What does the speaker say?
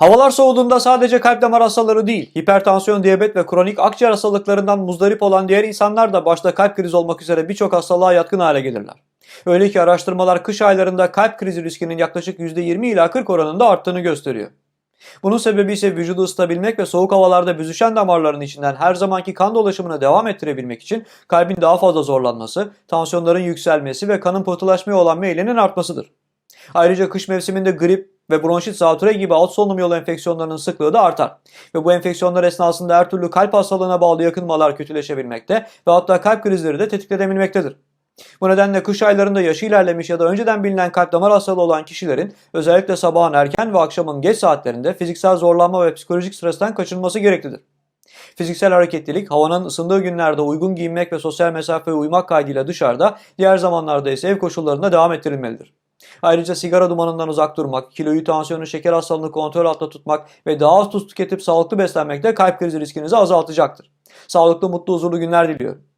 Havalar soğuduğunda sadece kalp damar hastaları değil, hipertansiyon, diyabet ve kronik akciğer hastalıklarından muzdarip olan diğer insanlar da başta kalp krizi olmak üzere birçok hastalığa yatkın hale gelirler. Öyle ki araştırmalar kış aylarında kalp krizi riskinin yaklaşık %20 ila 40 oranında arttığını gösteriyor. Bunun sebebi ise vücudu ısıtabilmek ve soğuk havalarda büzüşen damarların içinden her zamanki kan dolaşımını devam ettirebilmek için kalbin daha fazla zorlanması, tansiyonların yükselmesi ve kanın pıhtılaşmaya olan meylinin artmasıdır. Ayrıca kış mevsiminde grip ve bronşit, zatüre gibi alt solunum yolu enfeksiyonlarının sıklığı da artar. Ve bu enfeksiyonlar esnasında her türlü kalp hastalığına bağlı yakınmalar kötüleşebilmekte ve hatta kalp krizleri de tetiklenebilmektedir. Bu nedenle kış aylarında yaşı ilerlemiş ya da önceden bilinen kalp damar hastalığı olan kişilerin özellikle sabahın erken ve akşamın geç saatlerinde fiziksel zorlanma ve psikolojik stresten kaçınılması gereklidir. Fiziksel hareketlilik, havanın ısındığı günlerde uygun giyinmek ve sosyal mesafeye uymak kaydıyla dışarıda, diğer zamanlarda ise ev koşullarında devam ettirilmelidir. Ayrıca sigara dumanından uzak durmak, kiloyu, tansiyonu, şeker hastalığını kontrol altında tutmak ve daha az tuz tüketip sağlıklı beslenmek de kalp krizi riskinizi azaltacaktır. Sağlıklı, mutlu, huzurlu günler diliyorum.